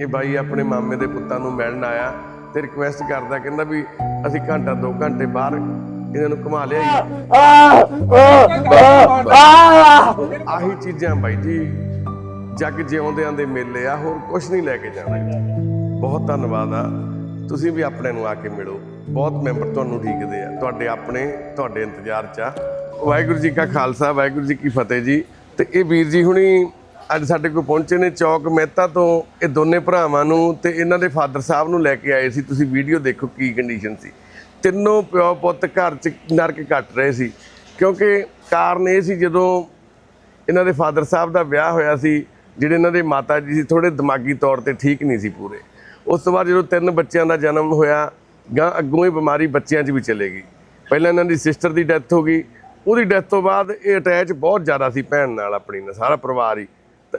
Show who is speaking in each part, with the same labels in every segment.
Speaker 1: ਇਹ ਬਾਈ ਆਪਣੇ ਮਾਮੇ ਦੇ ਪੁੱਤਾਂ ਨੂੰ ਮਿਲਣ ਆਇਆ ਤੇ ਰਿਕੁਐਸਟ ਕਰਦਾ, ਕਹਿੰਦਾ ਵੀ ਅਸੀਂ ਘੰਟਾ 2 ਘੰਟੇ ਬਾਹਰ ਇਹਨਾਂ ਨੂੰ ਘੁਮਾ ਲਿਆ ਆਹੀ ਚੀਜ਼ਾਂ ਬਾਈ ਜੀ, ਜੱਗ ਜਿਉਂਦਿਆਂ ਦੇ ਮੇਲੇ ਆ, ਹੋਰ ਕੁਝ ਨਹੀਂ ਲੈ ਕੇ ਜਾਣਾ। ਬਹੁਤ ਧੰਨਵਾਦ ਆ। ਤੁਸੀਂ ਵੀ ਆਪਣੇ ਨੂੰ ਆ ਕੇ ਮਿਲੋ। ਬਹੁਤ ਮੈਂਬਰ ਤੁਹਾਨੂੰ ਠੀਕਦੇ ਆ। ਤੁਹਾਡੇ ਆਪਣੇ, ਤੁਹਾਡੇ ਇੰਤਜ਼ਾਰ 'ਚ ਆ। ਵਾਹਿਗੁਰੂ ਜੀ ਕਾ ਖਾਲਸਾ, ਵਾਹਿਗੁਰੂ ਜੀ ਕੀ ਫਤਿਹ ਜੀ। ਤੇ ਇਹ ਵੀਰ ਜੀ ਹੁਣੀ ਅੱਜ ਸਾਡੇ ਕੋਲ ਪਹੁੰਚੇ ਨੇ ਚੌਕ ਮਹਿਤਾ ਤੋਂ। ਇਹ ਦੋਨੇ ਭਰਾਵਾਂ ਨੂੰ ਤੇ ਇਹਨਾਂ ਦੇ ਫਾਦਰ ਸਾਹਿਬ ਨੂੰ ਲੈ ਕੇ ਆਏ ਸੀ। ਤੁਸੀਂ ਵੀਡੀਓ ਦੇਖੋ ਕੀ ਕੰਡੀਸ਼ਨ ਸੀ। ਤਿੰਨੋਂ ਪਿਓ ਪੁੱਤ ਘਰ 'ਚ ਨਰਕ ਕੱਟ ਰਹੇ ਸੀ। ਕਿਉਂਕਿ ਕਾਰਨ ਇਹ ਸੀ ਜਦੋਂ ਇਹਨਾਂ ਦੇ ਫਾਦਰ ਸਾਹਿਬ ਦਾ ਵਿਆਹ ਹੋਇਆ ਸੀ, ਜਿਹੜੇ ਇਹਨਾਂ ਦੇ ਮਾਤਾ ਜੀ ਸੀ ਥੋੜੇ ਦਿਮਾਗੀ ਤੌਰ ਤੇ ਠੀਕ ਨਹੀਂ ਸੀ ਪੂਰੇ। ਉਸ ਤੋਂ ਬਾਅਦ ਜਦੋਂ ਤਿੰਨ ਬੱਚਿਆਂ ਦਾ ਜਨਮ ਹੋਇਆ, ਗਾਂ ਅੱਗੋਂ ਹੀ ਬਿਮਾਰੀ ਬੱਚਿਆਂ 'ਚ ਵੀ ਚਲੇ ਗਈ। ਪਹਿਲਾਂ ਇਹਨਾਂ ਦੀ ਸਿਸਟਰ ਦੀ ਡੈਥ ਹੋ ਗਈ। ਉਹਦੀ ਡੈਥ ਤੋਂ ਬਾਅਦ ਇਹ ਅਟੈਚ ਬਹੁਤ ਜ਼ਿਆਦਾ ਸੀ ਭੈਣ ਨਾਲ, ਆਪਣੀ ਨਾਲ, ਸਾਰਾ ਪਰਿਵਾਰ ਹੀ।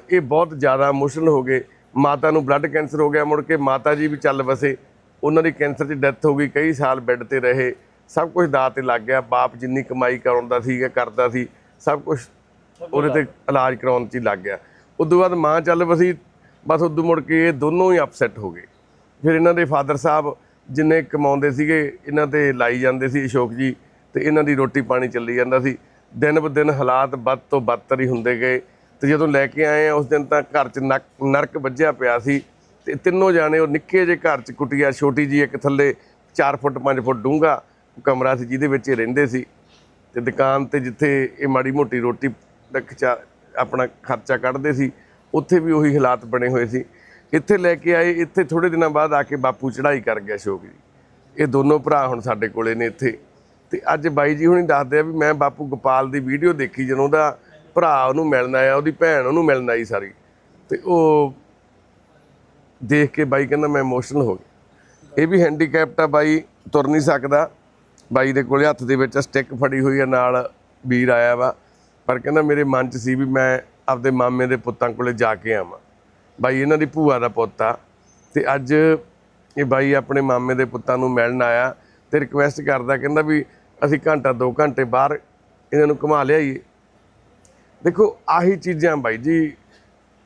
Speaker 1: ਇਹ ਬਹੁਤ ਜ਼ਿਆਦਾ ਇਮੋਸ਼ਨਲ ਹੋ ਗਏ। ਮਾਤਾ ਨੂੰ ਬਲੱਡ ਕੈਂਸਰ ਹੋ ਗਿਆ, ਮੁੜ ਕੇ ਮਾਤਾ ਜੀ ਵੀ ਚੱਲ ਵਸੇ। ਉਹਨਾਂ ਦੀ ਕੈਂਸਰ 'ਚ ਡੈਥ ਹੋ ਗਈ, ਕਈ ਸਾਲ ਬੈੱਡ ਤੇ ਰਹੇ। ਸਭ ਕੁਝ ਦਾਅ ਤੇ ਲੱਗ ਗਿਆ। ਬਾਪ ਜਿੰਨੀ ਕਮਾਈ ਕਰਾਉਂਦਾ ਸੀ ਕਰਦਾ ਸੀ, ਸਭ ਕੁਝ ਉਹਦੇ ਤੇ ਇਲਾਜ ਕਰਾਉਣ 'ਚ ਹੀ ਲੱਗ ਗਿਆ। ਉਦੋਂ ਬਾਅਦ ਮਾਂ ਚੱਲ ਵਸੀ, ਬਸ ਉਦੋਂ ਮੁੜ ਕੇ ਇਹ ਦੋਨੋਂ ਹੀ ਅਪਸੈਟ ਹੋ ਗਏ। ਫਿਰ ਇਹਨਾਂ ਦੇ ਫਾਦਰ ਸਾਹਿਬ ਜਿੰਨੇ ਕਮਾਉਂਦੇ ਸੀਗੇ, ਇਹਨਾਂ ਤੇ ਲਾਈ ਜਾਂਦੇ ਸੀ ਅਸ਼ੋਕ ਜੀ ਤੇ ਇਹਨਾਂ ਦੀ ਰੋਟੀ ਪਾਣੀ ਚੱਲੀ ਜਾਂਦਾ ਸੀ। ਦਿਨ ਬ ਦਿਨ ਹਾਲਾਤ ਵੱਧ ਤੋਂ ਬੱਤਰ ਹੀ ਹੁੰਦੇ ਗਏ। ਤੇ ਜਦੋਂ ਲੈ ਕੇ ਆਏ ਆ, ਉਸ ਦਿਨ ਤਾਂ ਘਰ 'ਚ ਨੱਕ- ਨਰਕ ਵੱਜਿਆ ਪਿਆ ਸੀ ਤੇ ਤਿੰਨੋਂ ਜਾਣੇ ਉਹ ਨਿੱਕੇ ਜਿਹੇ ਘਰ 'ਚ ਕੁਟੀਆ, ਛੋਟੀ ਜੀ ਇੱਕ ਥੱਲੇ 4 ਫੁੱਟ 5 ਫੁੱਟ ਡੂੰਘਾ ਕਮਰਾ ਸੀ ਜਿਹਦੇ ਵਿੱਚ ਇਹ ਰਹਿੰਦੇ ਸੀ ਤੇ ਦੁਕਾਨ ਤੇ ਜਿੱਥੇ ਇਹ ਮਾੜੀ ਮੋਟੀ ਰੋਟੀ ਦਾ ਆਪਣਾ ਖਰਚਾ ਕੱਢਦੇ ਸੀ, ਉੱਥੇ ਵੀ ਉਹੀ ਹਾਲਾਤ ਬਣੇ ਹੋਏ ਸੀ। ਇੱਥੇ ਲੈ ਕੇ ਆਏ, ਇੱਥੇ ਥੋੜੇ ਦਿਨਾਂ ਬਾਅਦ ਆ ਕੇ ਬਾਪੂ ਚੜ੍ਹਾਈ ਕਰ ਗਿਆ ਅਸ਼ੋਕ ਜੀ। ਇਹ ਦੋਨੋਂ ਭਰਾ ਹੁਣ ਸਾਡੇ ਕੋਲੇ ਨੇ ਇੱਥੇ। ਤੇ ਅੱਜ ਬਾਈ ਜੀ ਹੁਣੀ ਦੱਸਦੇ ਆ ਵੀ ਮੈਂ ਬਾਪੂ ਗੋਪਾਲ ਦੀ ਵੀਡੀਓ ਦੇਖੀ, ਜਦੋਂ ਉਹਦਾ ਭਰਾ ਉਹਨੂੰ ਮਿਲਣਾ ਆਇਆ, ਉਹਦੀ ਭੈਣ ਉਹਨੂੰ ਮਿਲਣ ਆਈ ਸਾਰੀ। ਤੇ ਉਹ ਦੇਖ ਕੇ ਬਾਈ ਕਹਿੰਦਾ, ਮੈਂ ਇਮੋਸ਼ਨਲ ਹੋ ਗਿਆ। ਇਹ ਵੀ ਹੈਂਡੀਕੈਪਟ ਆ ਬਾਈ, ਤੁਰ ਨਹੀਂ ਸਕਦਾ। ਬਾਈ ਦੇ ਕੋਲੇ ਹੱਥ ਦੇ ਵਿੱਚ ਸਟਿੱਕ ਫੜੀ ਹੋਈ ਆ, ਨਾਲ ਵੀਰ ਆਇਆ ਵਾ। ਪਰ ਕਹਿੰਦਾ, ਮੇਰੇ ਮਨ 'ਚ ਸੀ ਵੀ ਮੈਂ ਆਪਦੇ ਮਾਮੇ ਦੇ ਪੁੱਤਾਂ ਕੋਲੇ ਜਾ ਕੇ ਆਵਾਂ। ਬਾਈ ਇਹਨਾਂ ਦੀ ਭੂਆ ਦਾ ਪੁੱਤ ਆ। ਤੇ ਅੱਜ ਇਹ ਬਾਈ ਆਪਣੇ ਮਾਮੇ ਦੇ ਪੁੱਤਾਂ ਨੂੰ ਮਿਲਣ ਆਇਆ ਤੇ ਰਿਕੁਐਸਟ ਕਰਦਾ, ਕਹਿੰਦਾ ਵੀ ਅਸੀਂ ਘੰਟਾ 2 ਘੰਟੇ ਬਾਹਰ ਇਹਨਾਂ ਨੂੰ ਘੁਮਾ ਲਿਆਈਏ। ਦੇਖੋ ਆਹੀ ਚੀਜ਼ਾਂ ਬਾਈ ਜੀ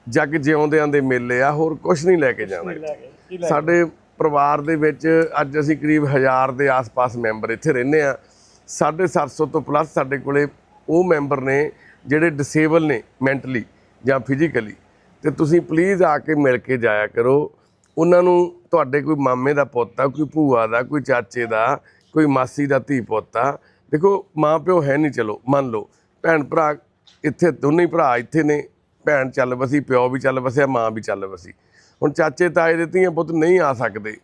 Speaker 1: ਜੱਗ ਜਿਉਂਦਿਆਂ ਦੇ ਮੇਲੇ ਆ ਹੋਰ ਕੁਝ ਨਹੀਂ ਲੈ ਕੇ ਜਾਣਾ। ਇੱਥੇ। ਸਾਡੇ ਪਰਿਵਾਰ ਦੇ ਵਿੱਚ ਅੱਜ ਅਸੀਂ ਕਰੀਬ 1000 ਦੇ ਆਸ-ਪਾਸ ਮੈਂਬਰ ਇੱਥੇ ਰਹਿੰਦੇ ਆ। 750 ਤੋਂ ਪਲੱਸ ਸਾਡੇ ਕੋਲੇ ਉਹ ਮੈਂਬਰ ਨੇ ਜਿਹੜੇ ਡਿਸੇਬਲ ਨੇ ਮੈਂਟਲੀ ਜਾਂ ਫਿਜ਼ੀਕਲੀ ਤੇ ਤੁਸੀਂ ਪਲੀਜ਼ ਆ ਕੇ ਮਿਲ ਕੇ ਜਾਇਆ ਕਰੋ। ਉਹਨਾਂ ਨੂੰ ਤੁਹਾਡੇ ਕੋਈ ਮਾਮੇ ਦਾ ਪੁੱਤ ਆ ਕੋਈ ਭੂਆ ਦਾ ਕੋਈ ਚਾਚੇ ਦਾ ਕੋਈ ਮਾਸੀ ਦਾ ਧੀ ਪੁੱਤ ਆ। ਦੇਖੋ ਮਾਂ ਪਿਓ ਹੈ ਨਹੀਂ ਚਲੋ ਮੰਨ ਲਓ। ਭੈਣ ਭਰਾ ਇੱਥੇ ਦੋਨੇ ਹੀ ਭਰਾ ਇੱਥੇ ਨੇ, ਭੈਣ ਚੱਲ ਵਸੀ, ਪਿਓ ਵੀ ਚੱਲ ਵਸਿਆ, ਮਾਂ ਵੀ ਚੱਲ ਵਸੀ। ਹੁਣ ਚਾਚੇ ਤਾਏ ਦੇ ਧੀਆਂ ਪੁੱਤ ਨਹੀਂ ਆ ਸਕਦੇ।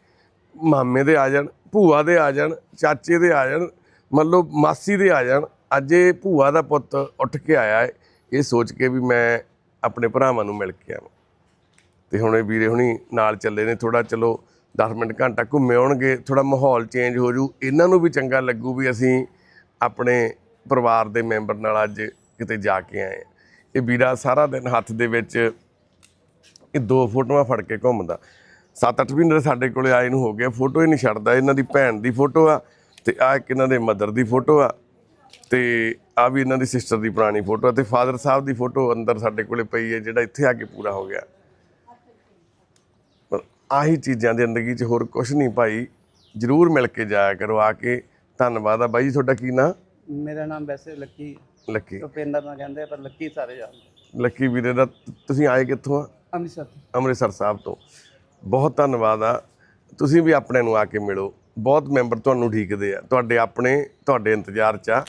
Speaker 1: ਮਾਮੇ ਦੇ ਆ ਜਾਣ, ਭੂਆ ਦੇ ਆ ਜਾਣ, ਚਾਚੇ ਦੇ ਆ ਜਾਣ, ਮੰਨ ਲਓ ਮਾਸੀ ਦੇ ਆ ਜਾਣ, ਅੱਜ ਇਹ ਭੂਆ ਦਾ ਪੁੱਤ ਉੱਠ ਕੇ ਆਇਆ ਹੈ ਇਹ ਸੋਚ ਕੇ ਵੀ ਮੈਂ ਆਪਣੇ ਭਰਾਵਾਂ ਨੂੰ ਮਿਲ ਕੇ ਆਵਾਂ। ਤੇ ਹੁਣ ਇਹ ਵੀਰੇ ਹੁਣੀ ਨਾਲ ਚੱਲੇ ਨੇ ਥੋੜਾ ਚਲੋ 10 ਮਿੰਟ ਘੰਟਾ ਘੁੰਮੇ ਆਉਣਗੇ ਥੋੜਾ ਮਾਹੌਲ ਚੇਂਜ ਹੋ ਜੂ। ਇਹਨਾਂ ਨੂੰ ਵੀ ਚੰਗਾ ਲੱਗੂ ਵੀ ਅਸੀਂ ਆਪਣੇ ਪਰਿਵਾਰ ਦੇ ਮੈਂਬਰ ਨਾਲ ਅੱਜ ਕਿਤੇ ਜਾ ਕੇ ਆਏ ਇਹ ਵੀਰਾ ਸਾਰਾ ਦਿਨ ਹੱਥ ਦੇ ਵਿੱਚ ਇਹ ਦੋ ਫੋਟੋਆਂ ਫੜ ਕੇ ਘੁੰਮਦਾ। 7-8 ਮਹੀਨੇ ਸਾਡੇ ਕੋਲੇ ਆਏ ਨੂੰ ਹੋ ਗਿਆ, ਫੋਟੋ ਹੀ ਨਹੀਂ ਛੱਡਦਾ। ਇਹਨਾਂ ਦੀ ਭੈਣ ਦੀ ਫੋਟੋ ਆ ਤੇ ਆ ਇੱਕ ਇਹਨਾਂ ਦੇ ਮਦਰ ਦੀ ਫੋਟੋ ਆ ਤੇ ਆ ਵੀ ਇਹਨਾਂ ਦੀ ਸਿਸਟਰ ਦੀ ਪੁਰਾਣੀ ਫੋਟੋ ਆ ਤੇ ਫਾਦਰ ਸਾਹਿਬ ਦੀ ਫੋਟੋ ਅੰਦਰ ਸਾਡੇ ਕੋਲੇ ਪਈ ਹੈ, ਜਿਹੜਾ ਇੱਥੇ ਆ ਕੇ ਪੂਰਾ ਹੋ ਗਿਆ। ਪਰ ਆਹੀ ਚੀਜ਼ਾਂ ਦੀ ਜ਼ਿੰਦਗੀ 'ਚ ਹੋਰ ਕੁਝ ਨਹੀਂ ਭਾਈ। ਜਰੂਰ ਮਿਲ ਕੇ ਜਾਇਆ ਕਰੋ, ਆ ਕੇ ਧੰਨਵਾਦ ਆ। ਬਾਈ ਜੀ, ਤੁਹਾਡਾ ਕੀ ਨਾਂ?
Speaker 2: ਮੇਰਾ ਨਾਮ ਵੈਸੇ ਲੱਕੀ
Speaker 1: ਲੱਕੀ।
Speaker 2: ਭੁਪਿੰਦਰ ਨਾਲ ਕਹਿੰਦੇ ਪਰ ਲੱਕੀ ਸਾਰੇ ਜਾਣਦੇ
Speaker 1: ਲੱਕੀ ਵੀਰੇ ਦਾ ਤੁਸੀਂ ਆਏ ਕਿੱਥੋਂ ਆ?
Speaker 2: ਅੰਮ੍ਰਿਤਸਰ ਤੋਂ।
Speaker 1: ਅੰਮ੍ਰਿਤਸਰ ਸਾਹਿਬ ਤੋਂ। ਬਹੁਤ ਧੰਨਵਾਦ ਆ। ਤੁਸੀਂ ਵੀ ਆਪਣੇ ਨੂੰ ਆ ਕੇ ਮਿਲੋ। ਬਹੁਤ ਮੈਂਬਰ ਤੁਹਾਨੂੰ ਠੀਕਦੇ ਆ। ਤੁਹਾਡੇ ਆਪਣੇ ਤੁਹਾਡੇ ਇੰਤਜ਼ਾਰ 'ਚ ਆ।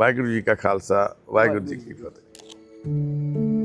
Speaker 1: ਵਾਹਿਗੁਰੂ ਜੀ ਕਾ ਖਾਲਸਾ ਵਾਹਿਗੁਰੂ ਜੀ ਕੀ ਫਤਿਹ।